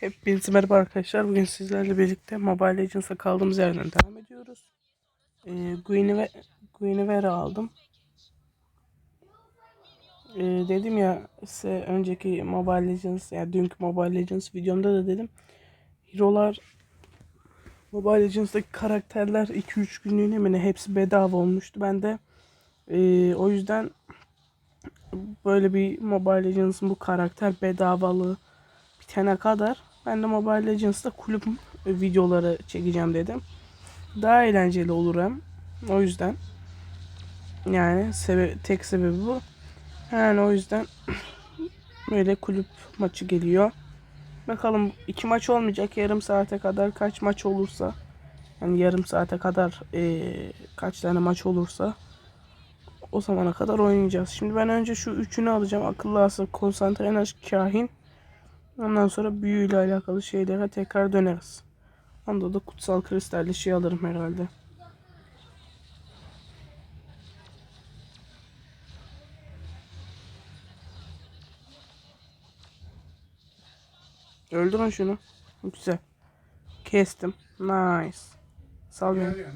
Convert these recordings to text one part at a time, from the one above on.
Hepinize merhaba arkadaşlar. Bugün sizlerle birlikte Mobile Legends'a kaldığımız yerden devam ediyoruz. Ee, Guinevere, aldım. Ee, dedim ya size önceki Mobile Legends yani dünkü Mobile Legends videomda da dedim. Hero'lar Mobile Legends'daki karakterler 2-3 günlüğüne mi ne hepsi bedava olmuştu. Ben de ee, o yüzden böyle bir Mobile Legends'ın bu karakter bedavalığı bitene kadar ben de Mobile Legends'ta kulüp videoları çekeceğim dedim. Daha eğlenceli olur hem. O yüzden yani sebe tek sebebi bu. Yani o yüzden böyle kulüp maçı geliyor. Bakalım iki maç olmayacak yarım saate kadar kaç maç olursa yani yarım saate kadar eee, kaç tane maç olursa o zamana kadar oynayacağız. Şimdi ben önce şu üçünü alacağım. Akıllı asıl, konsantre enerji, kahin. Ondan sonra büyüyle alakalı şeylere tekrar döneriz. Onda da kutsal kristalli şey alırım herhalde. Öldürün şunu. Güzel. Kestim. Nice. Sal beni.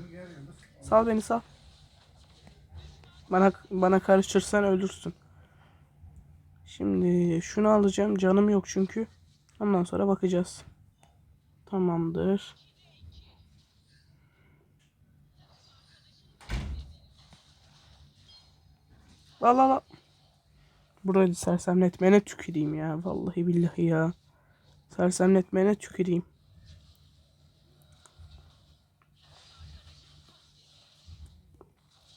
Sal beni sal. Bana bana karışırsan ölürsün. Şimdi şunu alacağım. Canım yok çünkü. Ondan sonra bakacağız. Tamamdır. La la la. Burayı sersemletmene tüküreyim ya. Vallahi billahi ya. Sersemletmene tüküreyim.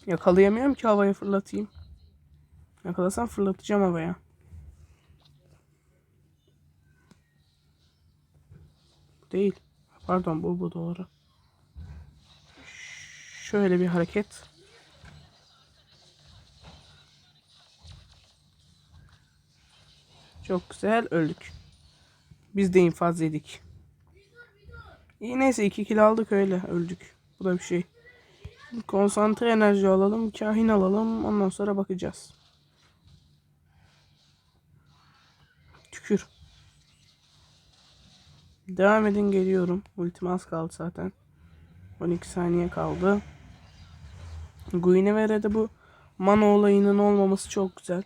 Yakalayamıyorum ki havaya fırlatayım. Yakalasam fırlatacağım havaya. Değil. Pardon bu bu doğru. Şöyle bir hareket. Çok güzel öldük. Biz de infaz yedik. İyi neyse 2 kill aldık öyle öldük. Bu da bir şey. Konsantre enerji alalım. Kahin alalım. Ondan sonra bakacağız. Devam edin geliyorum. Ultim az kaldı zaten. 12 saniye kaldı. Guinevere'de bu mana olayının olmaması çok güzel.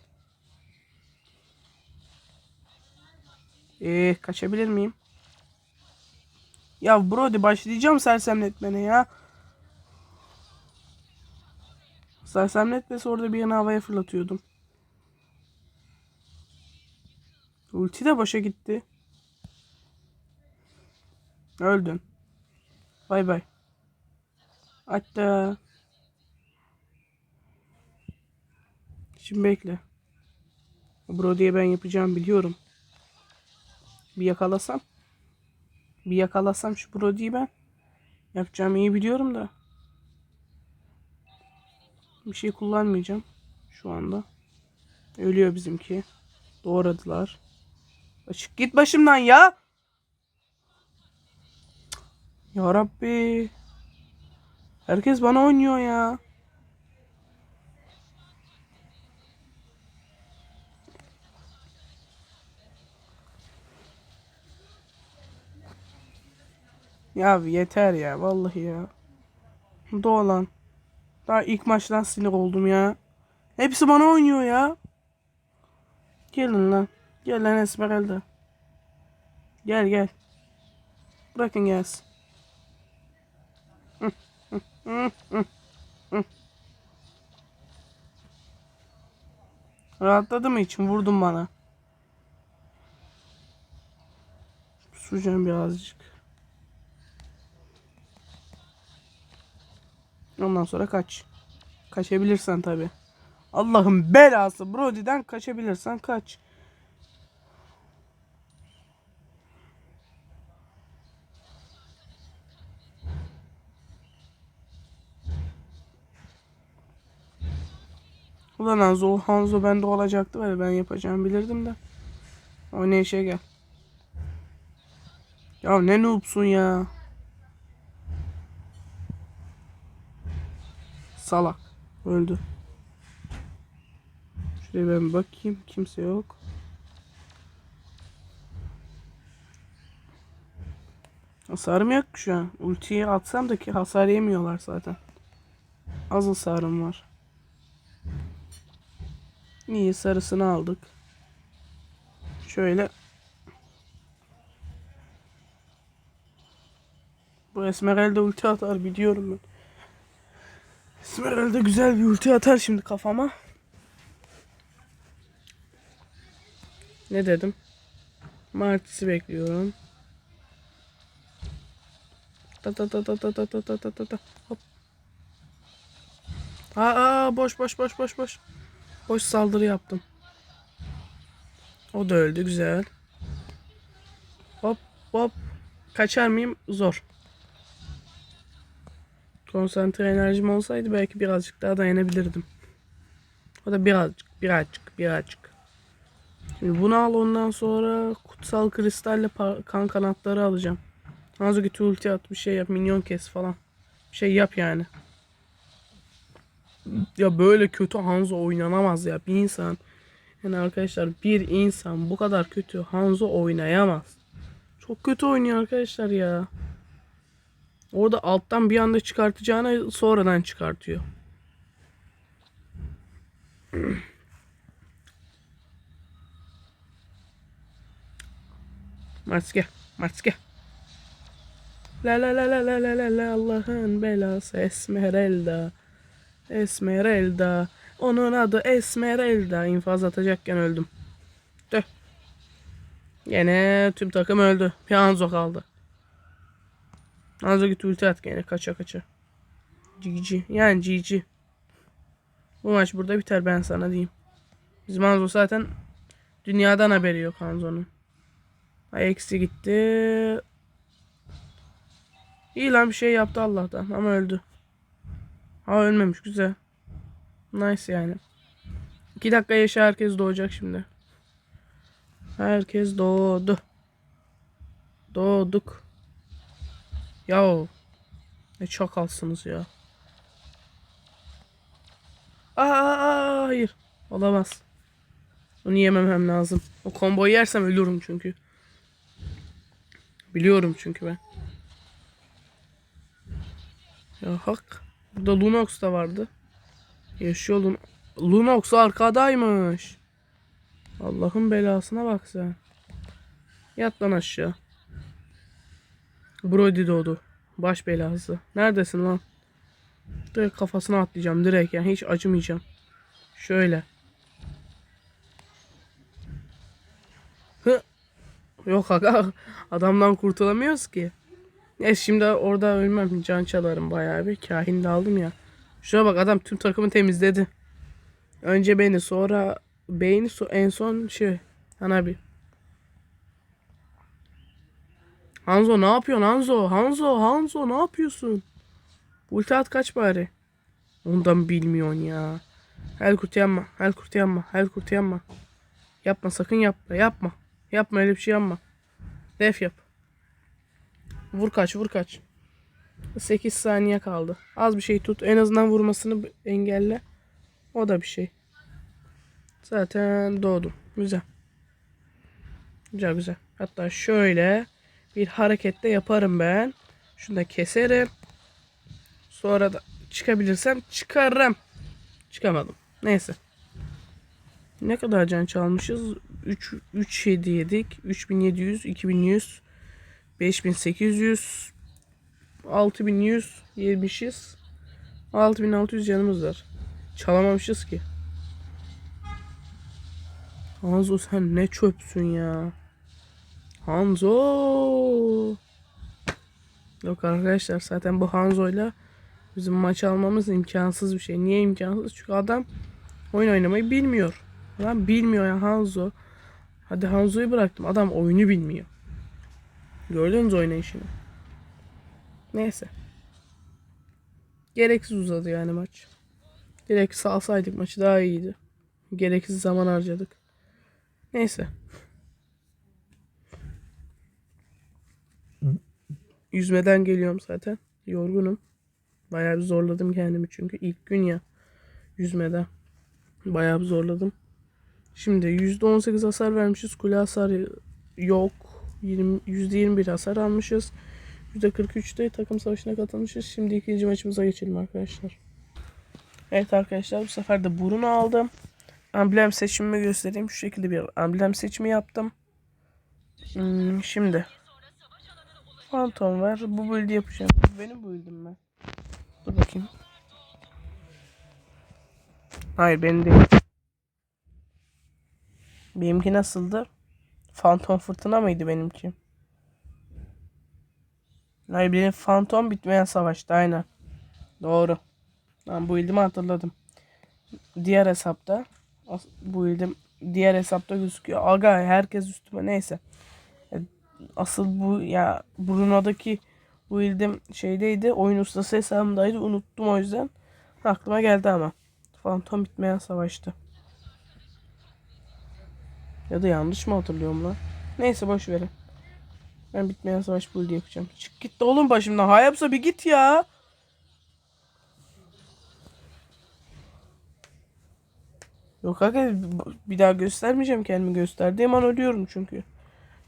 Eee kaçabilir miyim? Ya Brody başlayacağım sersemletmene ya. Sersemletmesi orada bir yana havaya fırlatıyordum. Ulti de boşa gitti. Öldün. Bay bay. Hatta Şimdi bekle. Brody'ye ben yapacağım biliyorum. Bir yakalasam. Bir yakalasam şu Brody'yi ben. Yapacağım iyi biliyorum da. Bir şey kullanmayacağım. Şu anda. Ölüyor bizimki. Doğradılar. Açık git başımdan ya. Ya Rabbi. Herkes bana oynuyor ya. Ya yeter ya vallahi ya. Doğalan. Daha ilk maçtan sinir oldum ya. Hepsi bana oynuyor ya. Gelin lan. Gel lan Esmeralda. Gel gel. Bırakın gelsin. Rahatladı mı için vurdun bana. Susacağım birazcık. Ondan sonra kaç. Kaçabilirsen tabi. Allah'ın belası Brody'den kaçabilirsen kaç. Ulan Hanzo, Hanzo bende olacaktı ve ben yapacağımı bilirdim de. O ne işe gel. Ya ne noobsun ya. Salak. Öldü. Şuraya ben bakayım. Kimse yok. Hasarım yok şu an. Ultiyi atsam da ki hasar yemiyorlar zaten. Az hasarım var. İyi sarısını aldık. Şöyle. Bu Esmeralda ulti atar biliyorum ben. Esmeralda güzel bir ulti atar şimdi kafama. Ne dedim? Martis'i bekliyorum. Ta ta ta ta ta ta ta ta ta ta. Hop. Aa boş boş boş boş boş. Boş saldırı yaptım. O da öldü güzel. Hop hop. Kaçar mıyım? Zor. Konsantre enerjim olsaydı belki birazcık daha dayanabilirdim. O da birazcık, birazcık, birazcık. Şimdi bunu al ondan sonra kutsal kristalle kan kanatları alacağım. Hanzo git ulti at bir şey yap minyon kes falan. Bir şey yap yani. Ya böyle kötü Hanzo oynanamaz ya bir insan. Yani arkadaşlar bir insan bu kadar kötü Hanzo oynayamaz. Çok kötü oynuyor arkadaşlar ya. Orada alttan bir anda çıkartacağına sonradan çıkartıyor. Maske, maske. La la la la la la la la Allah'ın belası Esmeralda. Esmeralda. Onun adı Esmeralda. İnfaz atacakken öldüm. Tüh. Gene tüm takım öldü. Bir Hanzo kaldı. Hanzo git ulti at gene kaça kaça. GG. Yani GG. Bu maç burada biter ben sana diyeyim. Bizim Hanzo zaten dünyadan haberi yok Hanzo'nun. Ay eksi gitti. İyi lan bir şey yaptı Allah'tan ama öldü. Ha ölmemiş güzel. Nice yani. 2 dakika yaşa herkes doğacak şimdi. Herkes doğdu. Doğduk. Yahu. Ne çakalsınız ya. Aa, aa, hayır. Olamaz. Onu yememem lazım. O komboyu yersem ölürüm çünkü. Biliyorum çünkü ben. Ya hak. Burada Lunox da vardı. Yaşıyor Lun Lunox arkadaymış. Allah'ın belasına bak sen. Yat lan aşağı. Brody doğdu. Baş belası. Neredesin lan? Direkt kafasına atlayacağım direkt yani hiç acımayacağım. Şöyle. Hı. Yok aga adamdan kurtulamıyoruz ki. Ya şimdi orada ölmem can çalarım bayağı bir kahin de aldım ya. Şuna bak adam tüm takımı temizledi. Önce beni sonra beyni en son şey Hanabi. Hanzo ne yapıyorsun Hanzo? Hanzo Hanzo ne yapıyorsun? Ulti at kaç bari. Ondan bilmiyorsun ya. Hel kurt yanma. Hel kurt yanma. Hel kurt yanma. Yapma sakın yapma. Yapma. Yapma öyle bir şey yapma. Def yap. Vur kaç vur kaç. 8 saniye kaldı. Az bir şey tut. En azından vurmasını engelle. O da bir şey. Zaten doğdum. Güzel. Güzel güzel. Hatta şöyle bir harekette yaparım ben. Şunu da keserim. Sonra da çıkabilirsem çıkarım. Çıkamadım. Neyse. Ne kadar can çalmışız? 3 3 7 yedik. 3700, 2100, 5800, 6100 yemişiz. 6600 canımız var. Çalamamışız ki. Hanzo sen ne çöpsün ya. Hanzo. Yok arkadaşlar zaten bu Hanzo'yla bizim maç almamız imkansız bir şey. Niye imkansız? Çünkü adam oyun oynamayı bilmiyor. Adam bilmiyor ya Hanzo. Hadi Hanzo'yu bıraktım. Adam oyunu bilmiyor. Gördünüz oynayışını. Neyse. Gereksiz uzadı yani maç. Direkt salsaydık maçı daha iyiydi. Gereksiz zaman harcadık. Neyse. Yüzmeden geliyorum zaten. Yorgunum. Bayağı bir zorladım kendimi çünkü ilk gün ya. Yüzmeden. Bayağı bir zorladım. Şimdi %18 hasar vermişiz. Kule hasarı yok. 20, %21 hasar almışız. %43'te takım savaşına katılmışız. Şimdi ikinci maçımıza geçelim arkadaşlar. Evet arkadaşlar bu sefer de burunu aldım. Amblem seçimimi göstereyim. Şu şekilde bir amblem seçimi yaptım. Hmm, şimdi. Phantom var. Bu build yapacağım. Benim build'im ben. Dur bakayım. Hayır benim değil. Benimki nasıldı? Phantom fırtına mıydı benimki? Hayır benim Phantom bitmeyen savaştı aynen. Doğru. Ben bu build'imi hatırladım. Diğer hesapta bu build'im diğer hesapta gözüküyor. Aga herkes üstüme neyse. E, Asıl bu ya Bruno'daki bu build'im şeydeydi. Oyun ustası hesabımdaydı. Unuttum o yüzden. Aklıma geldi ama. Phantom bitmeyen savaştı. Ya da yanlış mı hatırlıyorum lan? Neyse boş verin. Ben bitmeyen savaş build yapacağım. Çık git de oğlum başımdan. Hayapsa bir git ya. Yok aga bir daha göstermeyeceğim kendimi gösterdiğim an ölüyorum çünkü.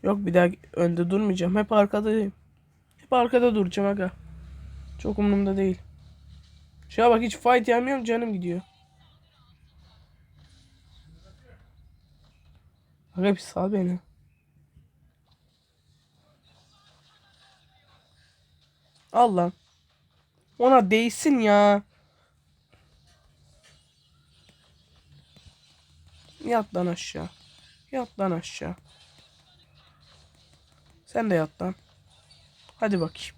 Yok bir daha önde durmayacağım. Hep arkadayım. Hep arkada duracağım aga. Çok umurumda değil. Şuna bak hiç fight yapmıyorum canım gidiyor. Aga bir sal beni. Al lan. Ona değsin ya. Yat lan aşağı. Yat lan aşağı. Sen de yat lan. Hadi bakayım.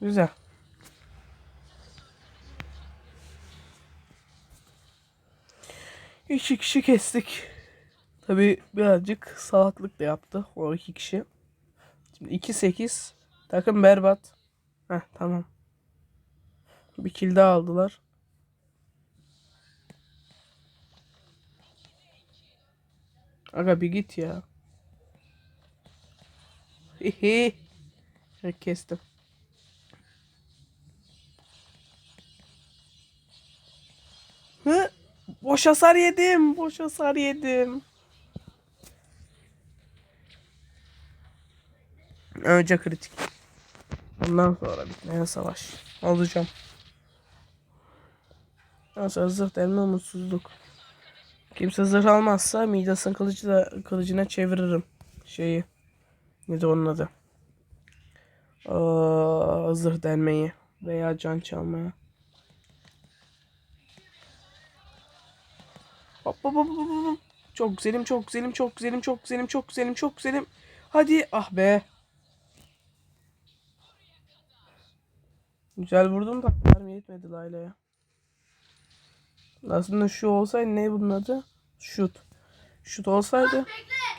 Güzel. İki kişi kestik. Tabi birazcık salaklık da yaptı o iki kişi. Şimdi 2-8. Takım berbat. Heh tamam. Bir kill daha aldılar. Aga bir git ya. Hihi. Kestim. Hı? Boş hasar yedim. Boş hasar yedim. Önce kritik. Ondan sonra bitmeyen savaş. Alacağım. Ondan sonra zırh delme umutsuzluk. Kimse zırh almazsa Midas'ın kılıcı da, kılıcına çeviririm. Şeyi. Neydi onun adı? Aa, zırh delmeyi. Veya can çalmaya. Hop hop hop hop hop. Çok güzelim, çok güzelim, çok güzelim, çok güzelim, çok güzelim, çok güzelim. Hadi ah be. Güzel vurdum da mermi yetmedi Layla'ya. Aslında şu olsaydı ne bunun adı? Şut. Şut olsaydı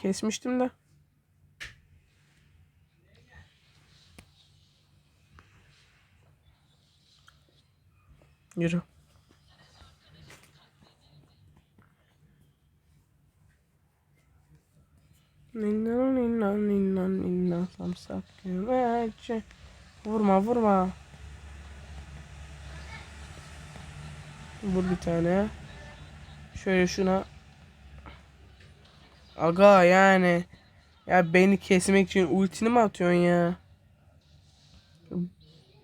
kesmiştim de. Yürü. Ninna ninna ninna ninna samsak güvece. Vurma vurma. Vur bir tane. Şöyle şuna. Aga yani. Ya beni kesmek için ultini mi atıyorsun ya?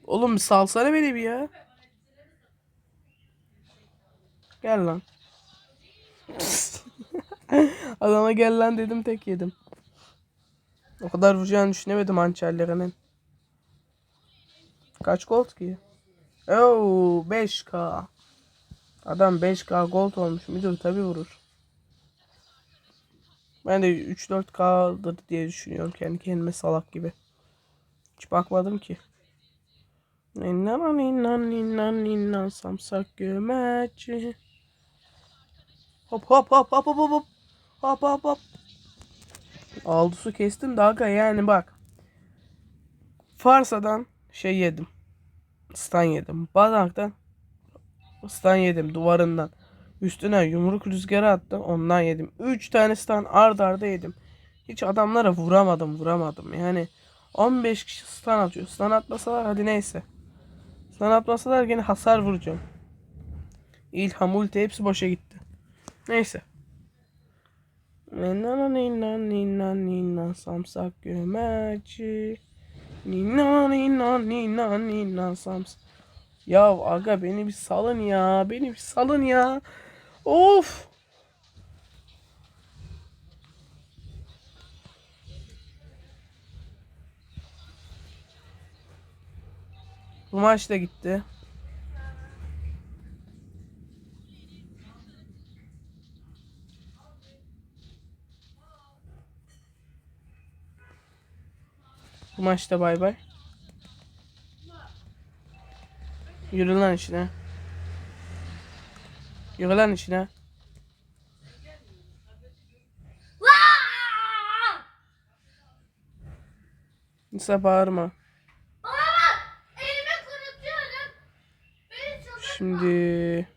Oğlum salsana beni bir ya. Gel lan. Adama gel lan dedim tek yedim. O kadar vuracağını düşünemedim hançerlerinin. Kaç gold ki? Oo 5k. Adam 5k gold olmuş. Müdür tabi vurur. Ben de 3-4k'dır diye düşünüyorum kendi kendime salak gibi. Hiç bakmadım ki. Ninna ninna ninna ninna samsak gömeci. Hop hop hop hop hop hop hop. Hop hop hop. Aldı su kestim de aga yani bak. Farsa'dan şey yedim. Stan yedim. Badak'tan Stan yedim duvarından. Üstüne yumruk rüzgarı attım ondan yedim. 3 tane stan ard arda yedim. Hiç adamlara vuramadım vuramadım. Yani 15 kişi stun atıyor. Stun atmasalar hadi neyse. Stun atmasalar gene hasar vuracağım. İlham ulti hepsi boşa gitti. Neyse. Nina nina nina nina samsak gömerci. Nina nina nina nina samsak. Ya aga beni bir salın ya. Beni bir salın ya. Of. Bu maç da gitti. Bu maçta bay bay. Yürü lan işine. Yürü lan işine. Nisa bağırma. Şimdi...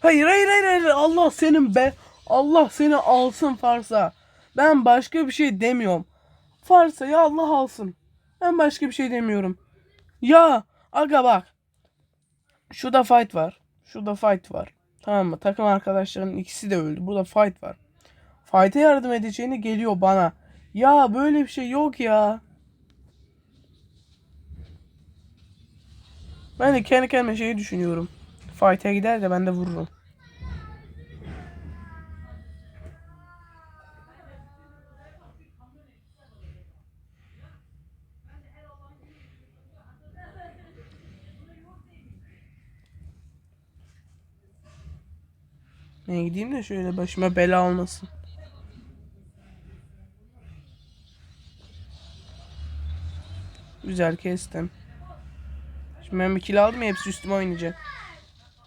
Hayır hayır hayır hayır Allah senin be. Allah seni alsın Farsa. Ben başka bir şey demiyorum. Farsa ya Allah alsın. Ben başka bir şey demiyorum. Ya aga bak. Şurada fight var. Şurada fight var. Tamam mı? Takım arkadaşlarının ikisi de öldü. Burada fight var. Fight'e yardım edeceğini geliyor bana. Ya böyle bir şey yok ya. Ben de kendi kendime şeyi düşünüyorum. Fight'e gider de ben de vururum. Ben gideyim de şöyle başıma bela olmasın. Güzel kestim. Şimdi ben bir kill aldım ya hepsi üstüme oynayacak.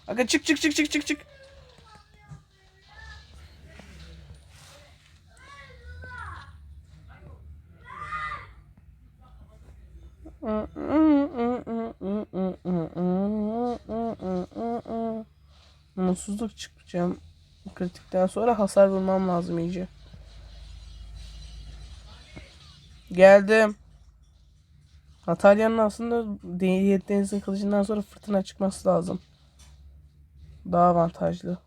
Aga çık çık çık çık çık çık. Mutsuzluk çıkacağım. Kritikten sonra hasar vurmam lazım iyice. Geldim. Natalya'nın aslında Deniz'in kılıcından sonra fırtına çıkması lazım. Daha avantajlı.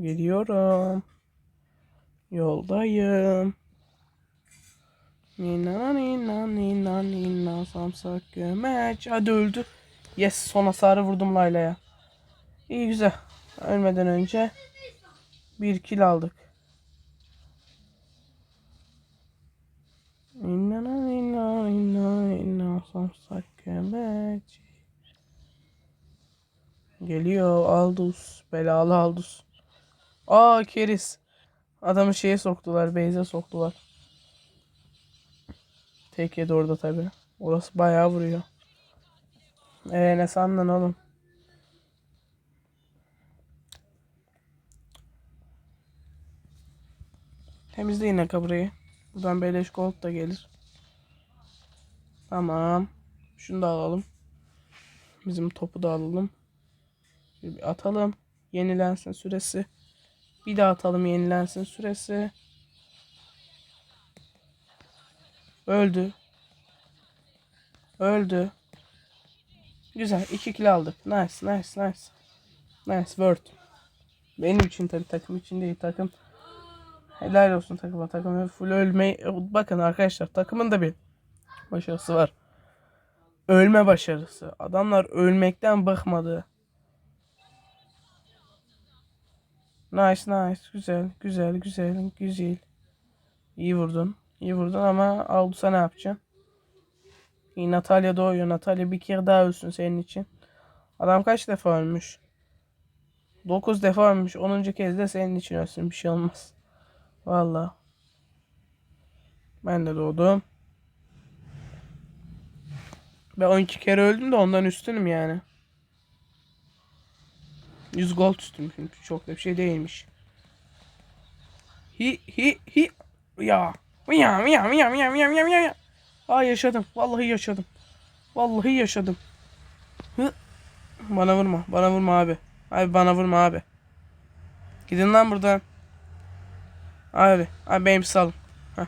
Geliyorum. Yoldayım. Nina nina nina nina samsak gömeç. Hadi öldü. Yes son hasarı vurdum Layla'ya. İyi güzel. Ölmeden önce bir kill aldık. Nina nina nina nina samsak. Geliyor Aldus. Belalı Aldus. Aa Keris. Adamı şeye soktular. Beyze soktular. Tek yedi orada tabi. Orası bayağı vuruyor. Eee ne sandın oğlum? Temizle yine kabrayı. Buradan beleş gold da gelir. Tamam. Şunu da alalım. Bizim topu da alalım. Bir atalım. Yenilensin süresi. Bir daha atalım yenilensin süresi. Öldü. Öldü. Güzel. 2 kill aldık. Nice, nice, nice. Nice, word. Benim için tabii takım için değil. Takım helal olsun takıma. Takım full ölmeyi. Bakın arkadaşlar takımın da bir başarısı var. Ölme başarısı. Adamlar ölmekten bıkmadı. Nice, nice. Güzel, güzel, güzel, güzel. İyi vurdun. İyi vurdun ama Aldus'a ne yapacaksın? İyi Natalya doğuyor. Natalya bir kere daha ölsün senin için. Adam kaç defa ölmüş? 9 defa ölmüş. 10. kez de senin için ölsün. Bir şey olmaz. Valla. Ben de doğdum. Ben 12 kere öldüm de ondan üstünüm yani. 100 gold üstüm. Çünkü çok da bir şey değilmiş. Hi hi hi. Ya. Ya ya ya ya ya ya ya. Aa yaşadım. Vallahi yaşadım. Vallahi yaşadım. Hı. Bana vurma. Bana vurma abi. Abi bana vurma abi. Gidin lan buradan. Abi. Abi benim salın. Heh.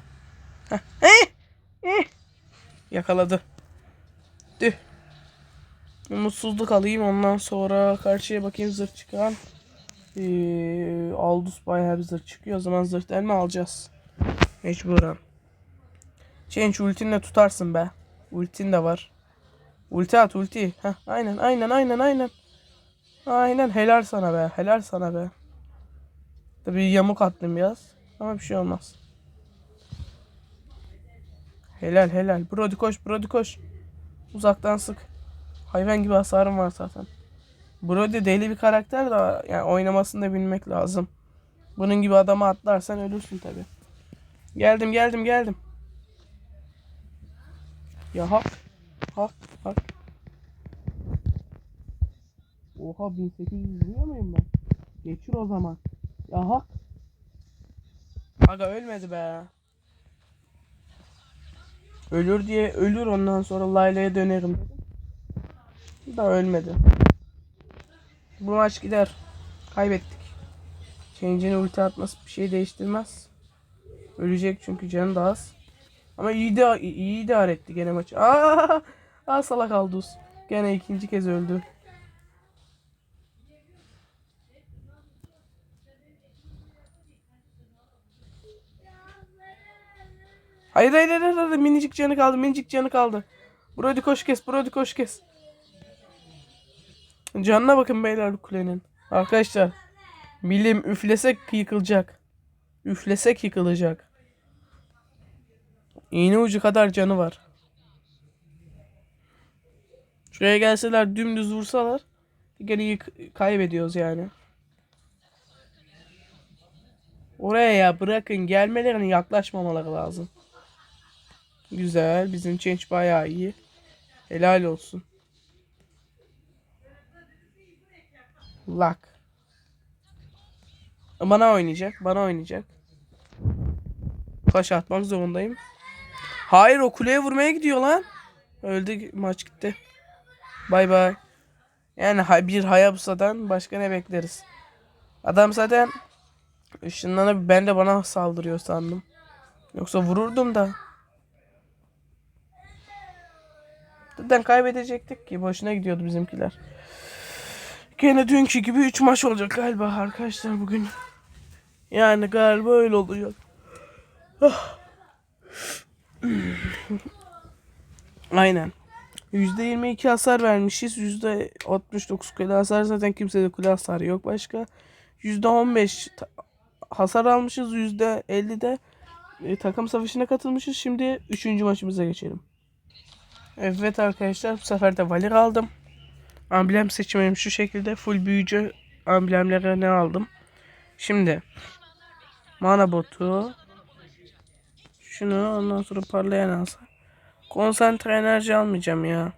Heh. Eh. Eh. Yakaladı. Tüh. Umutsuzluk alayım ondan sonra karşıya bakayım zırh çıkan. Ee, Aldus bayağı bir zırh çıkıyor. O zaman zırh delme alacağız. Mecburen. Change ultinle tutarsın be. Ultin de var. Ulti at ulti. Heh, aynen aynen aynen aynen. Aynen helal sana be. Helal sana be. Tabii yamuk attım biraz. Ama bir şey olmaz. Helal helal. Brody koş Brody koş. Uzaktan sık. Hayvan gibi hasarım var zaten. Brody deli bir karakter de yani oynamasını da bilmek lazım. Bunun gibi adama atlarsan ölürsün tabi. Geldim geldim geldim. Ya hak. Hak hak. Oha 1800 vuruyor muyum ben? Geçir o zaman. Ya hak. Aga ölmedi be. Ölür diye ölür ondan sonra Layla'ya dönerim. Da ölmedi. Bu maç gider. Kaybettik. Change'in ulti atması bir şey değiştirmez. Ölecek çünkü canı da az. Ama iyi de iyi idare etti gene maçı. Aa, aa salak Aldus. Gene ikinci kez öldü. Hayır hayır hayır, hayır, minicik canı kaldı minicik canı kaldı. Brody koş kes Brody koş kes. Canına bakın beyler kulenin. Arkadaşlar bilim üflesek yıkılacak. Üflesek yıkılacak. İğne ucu kadar canı var. Şuraya gelseler dümdüz vursalar gene kaybediyoruz yani. Oraya ya bırakın gelmelerine yaklaşmamaları lazım. Güzel. Bizim change bayağı iyi. Helal olsun. Luck. Bana oynayacak. Bana oynayacak. Taş atmak zorundayım. Hayır o kuleye vurmaya gidiyor lan. Öldü maç gitti. Bay bay. Yani bir Hayabusa'dan başka ne bekleriz? Adam zaten ışınlanıp ben de bana saldırıyor sandım. Yoksa vururdum da. Zaten kaybedecektik ki. Boşuna gidiyordu bizimkiler. Gene dünkü gibi 3 maç olacak galiba arkadaşlar bugün. Yani galiba öyle olacak. Ah. Aynen. %22 hasar vermişiz. %69 kule hasar. Zaten kimsede kule hasarı yok başka. %15 ta- hasar almışız. %50 de e, takım savaşına katılmışız. Şimdi 3. maçımıza geçelim. Evet arkadaşlar bu sefer de Valir aldım. Amblem seçimim şu şekilde. Full büyücü amblemlere ne aldım. Şimdi mana botu şunu ondan sonra parlayan alsa. Konsantre enerji almayacağım ya.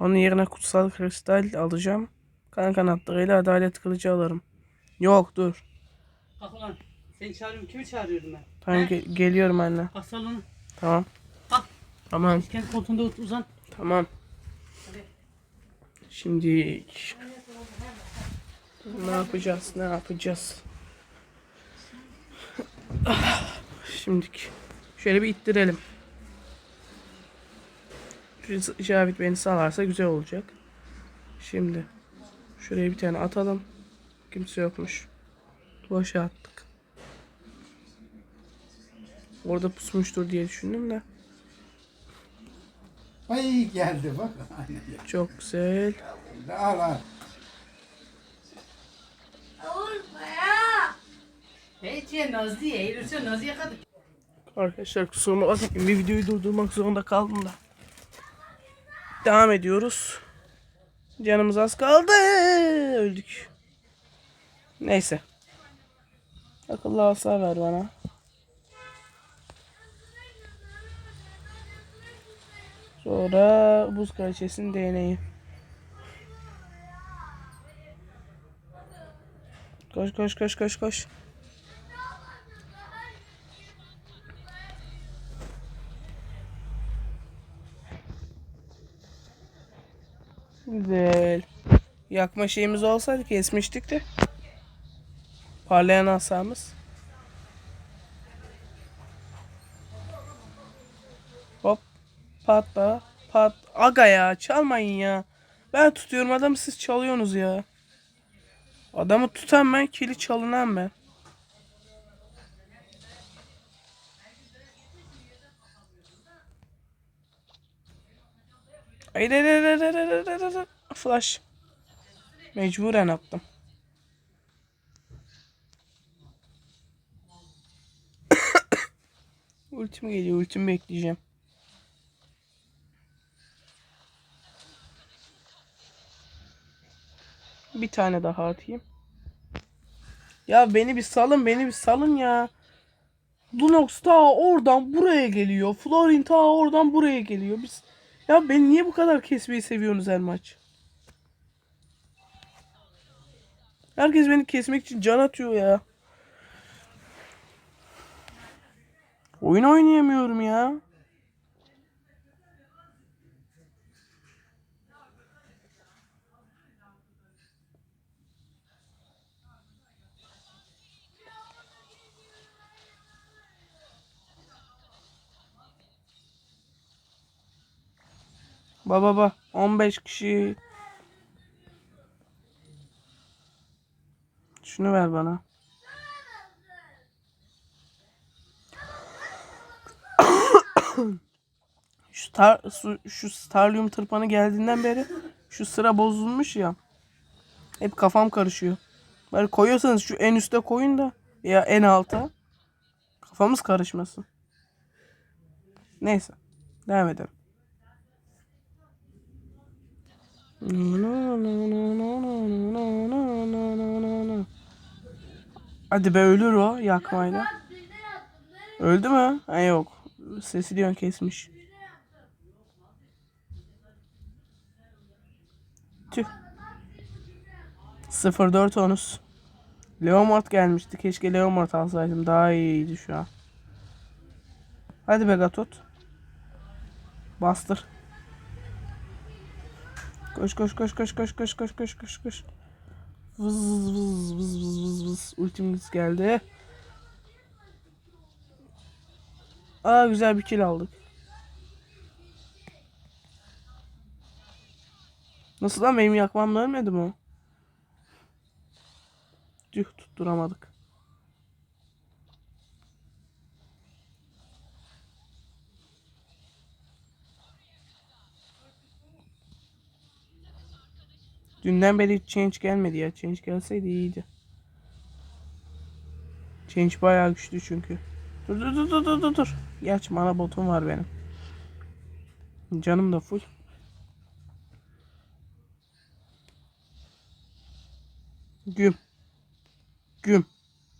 Onun yerine kutsal kristal alacağım. Kan kanatlarıyla adalet kılıcı alırım. Yok dur. Kalk ulan. Seni çağırıyorum. Kimi çağırıyorum ben? Tamam ge- geliyorum anne. Kalk salonu. Tamam. Kalk. Tamam. Kendi koltuğunda ot- uzan. Tamam. Şimdi ne yapacağız? Ne yapacağız? Şimdi şöyle bir ittirelim. Cavit beni sağlarsa güzel olacak. Şimdi şuraya bir tane atalım. Kimse yokmuş. Boşa attık. Orada pusmuştur diye düşündüm de. Ay geldi bak. Çok güzel. al al. Vurma ya. Nazlı'ya. Eğilirse Nazlı'ya kadar. Arkadaşlar kusuruma bakmayın bir videoyu durdurmak zorunda kaldım da. Devam ediyoruz. Canımız az kaldı. Öldük. Neyse. Akıllı hasar ver bana. Sonra buz kraliçesinin değneği. Koş koş koş koş koş. Güzel. Yakma şeyimiz olsaydı kesmiştik de. Parlayan asamız. Hop. Patla. Pat. Aga ya çalmayın ya. Ben tutuyorum adamı siz çalıyorsunuz ya. Adamı tutan ben, kili çalınan ben. Hayır hayır hayır hayır hayır. Flash. Mecburen attım. ultim geliyor, ultim bekleyeceğim. Bir tane daha atayım. Ya beni bir salın, beni bir salın ya. Lunox ta oradan buraya geliyor. Florin ta oradan buraya geliyor. Biz ya beni niye bu kadar kesmeyi seviyorsunuz her maç? Herkes beni kesmek için can atıyor ya. Oyun oynayamıyorum ya. Baba baba 15 kişi. Şunu ver bana. şu star su- şu Starlium tırpanı geldiğinden beri şu sıra bozulmuş ya. Hep kafam karışıyor. Böyle koyuyorsanız şu en üste koyun da ya en alta. Kafamız karışmasın. Neyse. Devam edelim. Hadi be ölür o yakmayla. Öldü mü? Ha yok. Sesi diyorsun kesmiş. Tüh. 04 onus. Leomord gelmişti. Keşke Leomord alsaydım. Daha iyiydi şu an. Hadi be Gatot. Bastır. Koş koş koş koş koş koş koş koş koş koş. Vız vız vız vız vız vız. Ultimiz geldi. Aa güzel bir kill aldık. Nasıl lan benim yakmamla ölmedi mi o? Tüh tutturamadık. Dünden beri hiç change gelmedi ya. Change gelseydi iyiydi. Change bayağı güçlü çünkü. Dur dur dur dur dur dur. Gerçi mana botum var benim. Canım da full. Güm. Güm.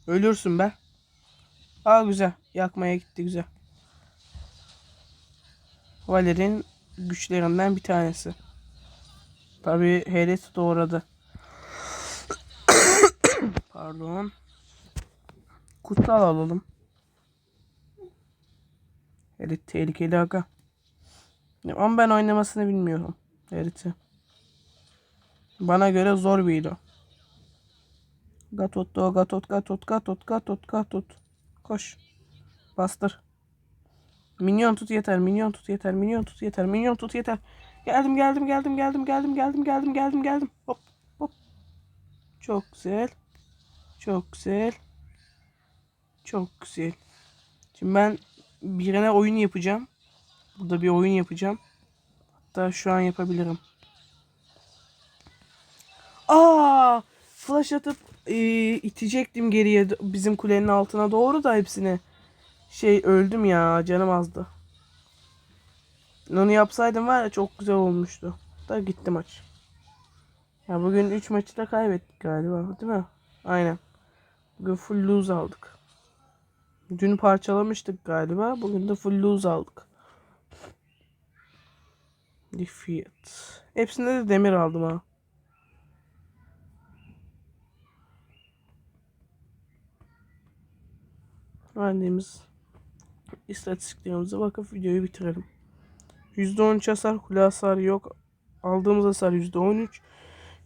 Ölürsün be. Aa güzel. Yakmaya gitti güzel. Valer'in güçlerinden bir tanesi. Tabi Helet doğradı. Pardon. Kutsal alalım. Helet tehlikeli aga. Ama ben oynamasını bilmiyorum. Helet'i. Bana göre zor bir hero. Gatot do gatot gatot gatot gatot gatot. Koş. Bastır. Minyon tut yeter. Minyon tut yeter. Minyon tut yeter. Minyon tut yeter. Geldim geldim geldim geldim geldim geldim geldim geldim geldim. Hop hop. Çok güzel. Çok güzel. Çok güzel. Şimdi ben birine oyun yapacağım. Burada bir oyun yapacağım. Hatta şu an yapabilirim. Aa! Flash atıp e, itecektim geriye bizim kulenin altına doğru da hepsini. Şey öldüm ya canım azdı. Onu yapsaydım var ya çok güzel olmuştu. Da gitti maç. Ya bugün 3 maçı da kaybettik galiba değil mi? Aynen. Bugün full lose aldık. Dün parçalamıştık galiba. Bugün de full lose aldık. Defeat. Hepsinde de demir aldım ha. Verdiğimiz istatistiklerimize bakıp videoyu bitirelim. %13 hasar, kule hasarı yok. Aldığımız hasar %13.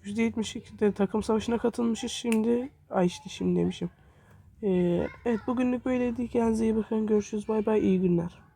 %72'de takım savaşına katılmışız şimdi. Ay işte şimdi demişim. Ee, evet bugünlük böyleydi. Kendinize iyi bakın. Görüşürüz. Bay bay. İyi günler.